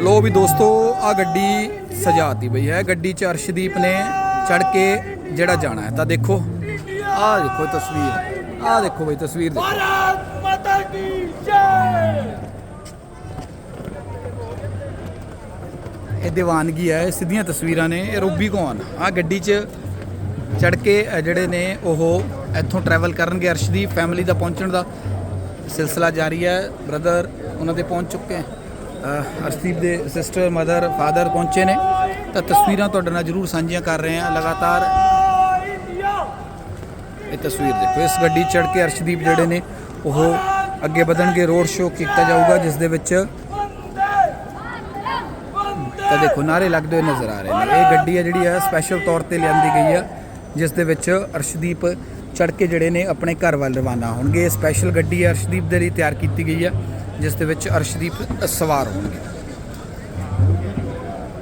ਲੋ ਵੀ ਦੋਸਤੋ ਆ ਗੱਡੀ ਸਜਾਤੀ ਬਈ ਹੈ। ਗੱਡੀ ਚ ਅਰਸ਼ਦੀਪ ਨੇ ਚੜ ਕੇ ਜਿਹੜਾ ਜਾਣਾ ਹੈ ਤਾਂ ਦੇਖੋ। ਆ ਦੇਖੋ ਤਸਵੀਰ। ਆ ਦੇਖੋ ਬਈ ਤਸਵੀਰ ਦੇਖੋ। ਇਹ دیਵਾਨਗੀ ਹੈ ਸਿੱਧੀਆਂ ਤਸਵੀਰਾਂ ਨੇ ਇਹ ਰੂਬੀ ਕੌਣ ਆ? ਗੱਡੀ 'ਚ ਚੜ ਕੇ ਜਿਹੜੇ ਨੇ ਉਹ ਇੱਥੋਂ ਟਰੈਵਲ ਕਰਨਗੇ ਅਰਸ਼ਦੀਪ ਫੈਮਿਲੀ ਦਾ ਪਹੁੰਚਣ ਦਾ ਸਿਲਸਿਲਾ ਜਾਰੀ ਹੈ। ਬ੍ਰਦਰ ਉਹਨਾਂ ਦੇ ਪਹੁੰਚ ਚੁੱਕੇ ਹਨ ਅਰਸ਼ਦੀਪ ਦੇ ਸਿਸਟਰ ਮਦਰ ਫਾਦਰ ਪਹੁੰਚੇ ਨੇ। ਤਾਂ ਤਸਵੀਰਾਂ ਤੁਹਾਡੇ ਨਾਲ ਜ਼ਰੂਰ ਸਾਂਝੀਆਂ ਕਰ ਰਹੇ ਹਾਂ। ਲਗਾਤਾਰ ਇਹ ਤਸਵੀਰ ਦੇਖੋ। ਇਸ ਗੱਡੀ ਚੜ ਕੇ ਅਰਸ਼ਦੀਪ ਜਿਹੜੇ ਨੇ, ਉਹ ਅੱਗੇ ਵਧਣਗੇ। ਰੋਡ ਸ਼ੋਅ ਕੀਤਾ ਜਾਊਗਾ, ਜਿਸ ਦੇ ਵਿੱਚ ਤਾਂ ਦੇਖੋ ਨਾਰੇ ਲੱਗਦੇ ਹੋਏ ਨਜ਼ਰ ਆ ਰਹੇ ਨੇ। ਇਹ ਗੱਡੀ ਹੈ ਜਿਹੜੀ ਹੈ ਸਪੈਸ਼ਲ ਤੌਰ ਤੇ ਲਿਆਂਦੀ ਗਈ ਹੈ ਜਿਸ ਦੇ ਵਿੱਚ ਅਰਸ਼ਦੀਪ ਚੜ ਕੇ ਜਿਹੜੇ ਨੇ ਆਪਣੇ ਘਰ ਵੱਲ ਰਵਾਨਾ ਹੋਣਗੇ। ਇਹ ਸਪੈਸ਼ਲ ਗੱਡੀ ਅਰਸ਼ਦੀਪ ਦੇ ਲਈ ਤਿਆਰ ਕੀਤੀ ਗਈ ਹੈ, ਜਿਸ ਦੇ ਵਿੱਚ ਅਰਸ਼ਦੀਪ ਸਵਾਰ ਹੋਣਗੇ।